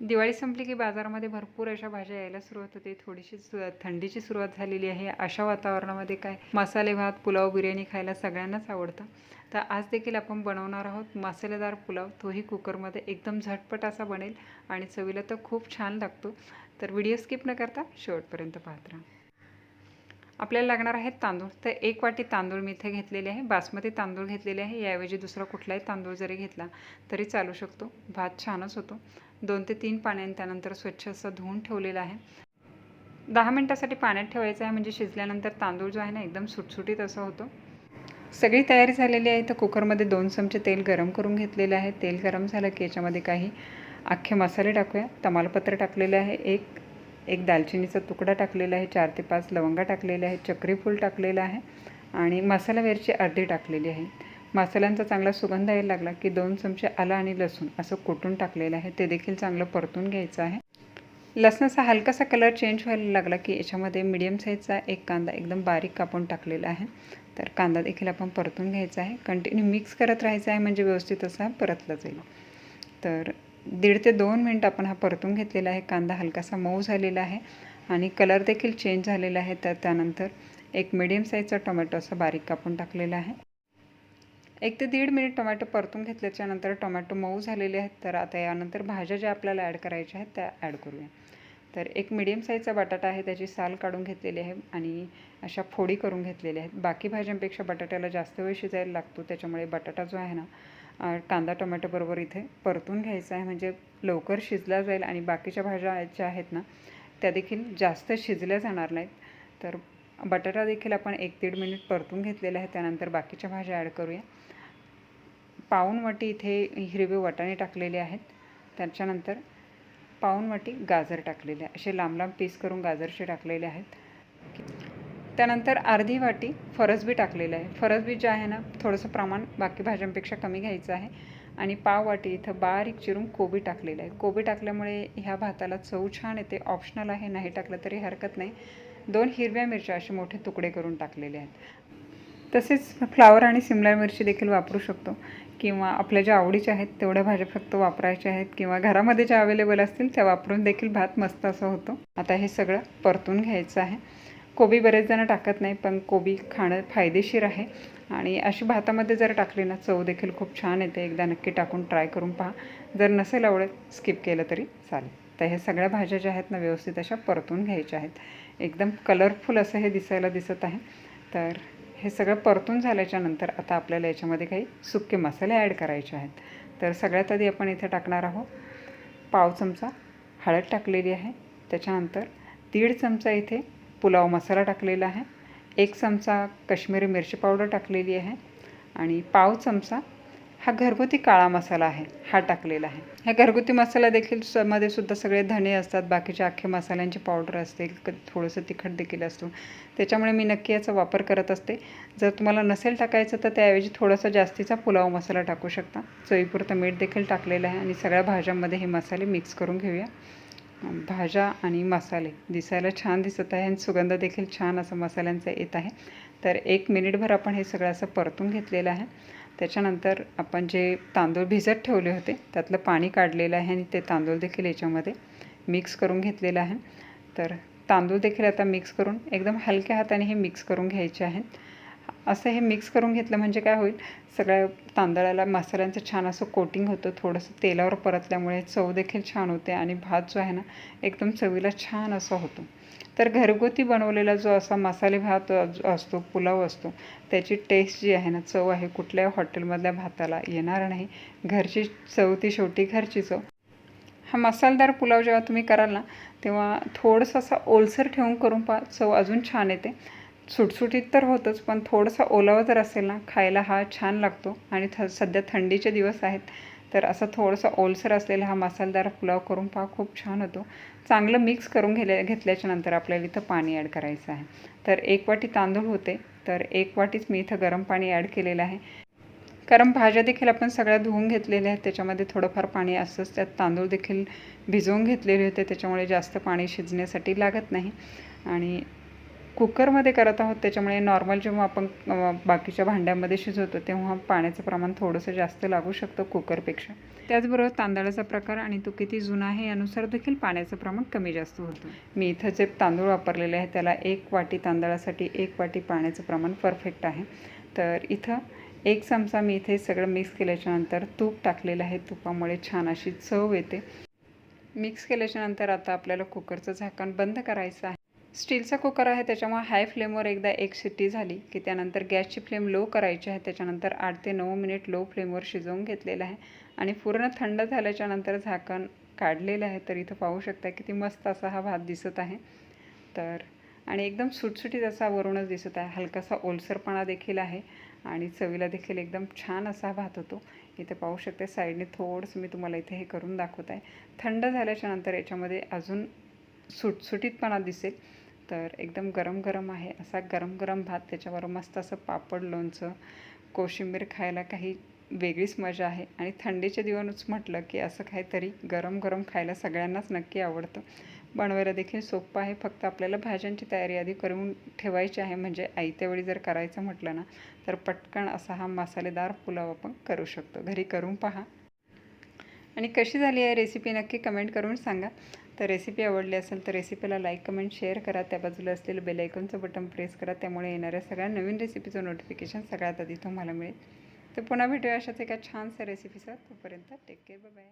दिवाळी संपली की बाजारामध्ये भरपूर अशा भाज्या यायला सुरुवात होते. थोडीशी सु थंडीची सुरुवात झालेली आहे. अशा वातावरणामध्ये काय? मसाले भात पुलाव बिर्याणी खायला सगळ्यांनाच आवडतं. तर आज देखील आपण बनवणार आहोत मसालेदार पुलाव. तोही कुकरमध्ये एकदम झटपट असा बनेल आणि चवीला तर खूप छान लागतो. तर व्हिडिओ स्किप न करता शेवटपर्यंत पाहत राहा. आपल्याला लागणार आहेत तांदूळ. तर एक वाटी तांदूळ मी इथे घेतलेले आहे. बासमती तांदूळ घेतलेले आहे. याऐवजी दुसरा कुठलाही तांदूळ जरी घेतला तरी चालू शकतो. भात छानच होतो. दोन ते तीन पाण्याने त्यानंतर स्वच्छ असं धुवून ठेवलेलं आहे. दहा मिनटासाठी पाण्यात ठेवायचं आहे. म्हणजे शिजल्यानंतर तांदूळ जो आहे ना एकदम सुटसुटीत असा होतो. सगळी तयारी झालेली आहे. तर कुकरमध्ये दोन चमचे तेल गरम करून घेतलेलं आहे. तेल गरम झालं की याच्यामध्ये काही अख्खे मसाले टाकूया. तमालपत्र टाकलेले आहे. एक एक दालचिनीचा तुकडा टाकलेला आहे चार ते पाच लवंगा टाकलेले आहे चक्रीफूल टाकलेलं आहे आणि मसाला वेरची अर्धी टाकलेली आहे. मसाल्यांचा चांगला सुगंध यायला लागला की दोन चमचे आलं आणि लसूण असं कुटून टाकलेलं आहे. ते देखील चांगलं परतून घ्यायचं आहे. लसणाचा हलकासा कलर चेंज व्हायला लागला की याच्यामध्ये मिडियम साईजचा एक कांदा एकदम बारीक कापून टाकलेला आहे. तर कांदा देखील आपण परतून घ्यायचा आहे. कंटिन्यू मिक्स करत राहायचं आहे म्हणजे व्यवस्थित असा परतला जाईल. तर दीड ते दोन मिनटं आपण हा परतून घेतलेला आहे. कांदा हलकासा मऊ झालेला आहे आणि कलर देखील चेंज झालेला आहे. तर त्यानंतर एक मिडियम साईजचा टोमॅटो असा बारीक कापून टाकलेला आहे. एक ते दीड मिनिट टोमॅटो परतून घेतल्याच्यानंतर टोमॅटो मऊ झालेले आहेत. तर आता यानंतर भाज्या ज्या आपल्याला ॲड करायच्या आहेत त्या ॲड करूया. तर एक मिडियम साईजचा बटाटा आहे त्याची साल काढून घेतलेली आहे आणि अशा फोडी करून घेतलेल्या आहेत. बाकी भाज्यांपेक्षा बटाट्याला जास्त वेळ शिजायला लागतो त्याच्यामुळे बटाटा जो आहे ना कांदा टोमॅटोबरोबर इथे परतून घ्यायचा आहे. म्हणजे लवकर शिजला जाईल आणि बाकीच्या भाज्या ज्या आहेत ना त्या देखील जास्त शिजल्या जाणार नाहीत. तर बटाटा देखील आपण एक दीड मिनिट परतून घेतलेला आहे. त्यानंतर बाकीच्या भाज्या ॲड करूया. पाऊन वाटी इथे हिरवे वाटाणे टाकलेले आहेत. त्याच्यानंतर पाऊन वाटी गाजर टाकलेले आहे. असे लांब लांब पीस करून गाजरचे टाकलेले आहेत. त्यानंतर अर्धी वाटी फरसबी टाकलेलं आहे. फरसबी जे आहे ना थोडंसं प्रमाण बाकी भाज्यांपेक्षा कमी घ्यायचं आहे. आणि पाव वाटी इथं बारीक चिरून कोबी टाकलेलं आहे. कोबी टाकल्यामुळे ह्या भाताला चव छान येते. ऑप्शनल आहे नाही टाकलं तरी हरकत नाही. दोन हिरव्या मिरच्या असे मोठे तुकडे करून टाकलेले आहेत. तसेच फ्लावर आणि सिमला मिरची देखील वापरू शकतो. किंवा आपल्या ज्या आवडीच्या आहेत तेवढ्या भाज्या फक्त वापरायच्या आहेत. किंवा घरामध्ये ज्या अवेलेबल असतील त्या वापरून देखील भात मस्त असा होतो. आता हे सगळं परतून घ्यायचं आहे. कोबी बरेच जण टाकत नाही पण कोबी खाणं फायदेशीर आहे. आणि अशी भातामध्ये जर टाकली ना चव देखील खूप छान येते. एकदा नक्की टाकून ट्राय करून पहा. जर नसेल आवडत स्किप केलं तरी चालेल. तर ह्या सगळ्या भाज्या ज्या आहेत ना व्यवस्थित अशा परतून घ्यायच्या आहेत. एकदम कलरफुल असं हे दिसायला दिसत आहे. तर हे सगळं परतून झाल्याच्यानंतर आता आपल्याला याच्यामध्ये काही सुके मसाले ॲड करायचे आहेत. तर सगळ्यात आधी आपण इथे टाकणार आहोत पाव चमचा हळद टाकलेली आहे. त्याच्यानंतर दीड चमचा इथे पुलाव मसाला टाकलेला आहे. एक चमचा कश्मीरी मिरची पावडर टाकलेली आहे. आणि पाव चमचा हा घरगुती काळा मसाला आहे हा टाकलेला आहे. ह्या घरगुती मसाला देखील स मध्ये सुद्धा सगळे धणे असतात बाकीचे अख्खे मसाल्यांची पावडर असते क थोडंसं तिखट देखील असतो. त्याच्यामुळे मी नक्की याचा वापर करत असते. जर तुम्हाला नसेल टाकायचं तर त्याऐवजी थोडासा जास्तीचा पुलाव मसाला टाकू शकता. चवीपुरतं मीठ देखील टाकलेलं आहे आणि सगळ्या भाज्यांमध्ये हे मसाले मिक्स करून घेऊया. भाज्या आणि मसाले. दिसायला छान दिसत आहे आणि सुगंध देखील छान असं मसाल्यांचा येत आहे. तर एक मिनिटभर आपण हे सगळं असं परतून घेतलेलं आहे. त्याच्यानंतर आपण जे तांदूळ भिजत ठेवले होते त्यातलं पाणी काढलेलं आहे आणि ते तांदूळ देखील याच्यामध्ये मिक्स करून घेतलेलं आहे. तर तांदूळ देखील आता मिक्स करून एकदम हलक्या हाताने हे मिक्स करून घ्यायचे आहेत. असं हे मिक्स करून घेतलं म्हणजे काय होईल? सगळ्या तांदळाला मसाल्यांचं छान असं कोटिंग होतं. थोडंसं तेलावर परतल्यामुळे चव देखील छान होते आणि भात जो आहे ना एकदम चवीला छान असा होतो. तर घरगुती बनवलेला जो असा मसाले भात असतो पुलाव असतो त्याची टेस्ट जी आहे ना चव आहे कुठल्याही हॉटेलमधल्या भाताला येणार नाही. घरची चव ती शेवटी घरची चव. हा मसालेदार पुलाव जेव्हा तुम्ही कराल ना तेव्हा थोडंसं असा ओलसर ठेवून करून पा चव अजून छान येते. सुटसुटीत तर होतंच पण थोडंसं ओलावा जर असेल ना खायला हा छान लागतो. आणि थ सध्या थंडीचे दिवस आहेत तर असं थोडंसं ओलसर असलेला हा मसालेदार पुलाव करून पहा खूप छान होतो. चांगलं मिक्स करून घेल्या घेतल्याच्या नंतर आपल्याला इथं पाणी ॲड करायचं आहे. तर एक वाटी तांदूळ होते तर एक वाटीच मी इथं गरम पाणी ॲड केलेलं आहे. कारण भाज्या देखील आपण सगळ्या धुवून घेतलेल्या आहेत त्याच्यामध्ये थोडंफार पाणी असंच त्यात तांदूळ देखील भिजवून घेतलेले होते त्याच्यामुळे जास्त पाणी शिजण्यासाठी लागत नाही. आणि कुकरमध्ये करत आहोत त्याच्यामुळे नॉर्मल जेव्हा आपण बाकीच्या भांड्यामध्ये शिजवतो तेव्हा पाण्याचं प्रमाण थोडंसं जास्त लागू शकतं कुकरपेक्षा. त्याचबरोबर तांदळाचा प्रकार आणि तो किती जुना आहे यानुसार देखील पाण्याचं प्रमाण कमी जास्त होतं. मी इथं जे तांदूळ वापरलेले आहे त्याला एक वाटी तांदळासाठी एक वाटी पाण्याचं प्रमाण परफेक्ट आहे. तर इथं एक चमचा मी इथे सगळं मिक्स केल्याच्यानंतर तूप टाकलेलं आहे. तुपामुळे छान अशी चव येते. मिक्स केल्याच्यानंतर आता आपल्याला कुकरचं झाकण बंद करायचं आहे. स्टीलचा कुकर आहे त्याच्यामुळे हाय फ्लेमवर एकदा एक शिट्टी झाली की त्यानंतर गॅसची फ्लेम लो करायची आहे त्याच्यानंतर आठ ते नऊ मिनिट लो फ्लेमवर शिजवून घेतलेलं आहे. आणि पूर्ण थंड झाल्याच्यानंतर झाकण काढलेलं आहे तर इथं पाहू शकता किती मस्त असा हा भात दिसत आहे. तर आणि एकदम सुटसुटीत असा वरूनच दिसत आहे. हलकासा ओलसरपणा देखील आहे आणि चवीला देखील एकदम छान असा भात होतो. इथे पाहू शकते साईडने थोडंसं मी तुम्हाला इथे हे करून दाखवत आहे. थंड झाल्याच्यानंतर याच्यामध्ये अजून सुटसुटीतपणा दिसेल. तर एकदम गरम गरम आहे. असा गरम गरम भात त्याच्यावर मस्त असं पापड लोणचं कोशिंबीर खायला काही वेगळीच मजा आहे. आणि थंडीचे दिवानूच म्हटलं की असं काहीतरी गरम गरम खायला सगळ्यांनाच नक्की आवडतं. बनवायला देखील सोपं आहे. फक्त आपल्याला भाज्यांची तयारी आधी करून ठेवायची आहे. म्हणजे आयत्यावेळी जर करायचं म्हटलं ना तर पटकन असा हा मसालेदार पुलाव आपण करू शकतो. घरी करून पहा. आणि कशी झाली आहे रेसिपी नक्की कमेंट करून सांगा. तर रेसिपी आवडली असेल तर रेसिपीला लाईक कमेंट शेअर करा. त्या बाजूला असलेलं बेलायकॉनचं बटन प्रेस करा. त्यामुळे येणाऱ्या सगळ्या नवीन रेसिपीचं नोटिफिकेशन सगळ्यात आधी तुम्हाला मिळेल. तर पुन्हा भेटूया अशाच एका छानशा रेसिपीचा तोपर्यंत टेक केअर बाय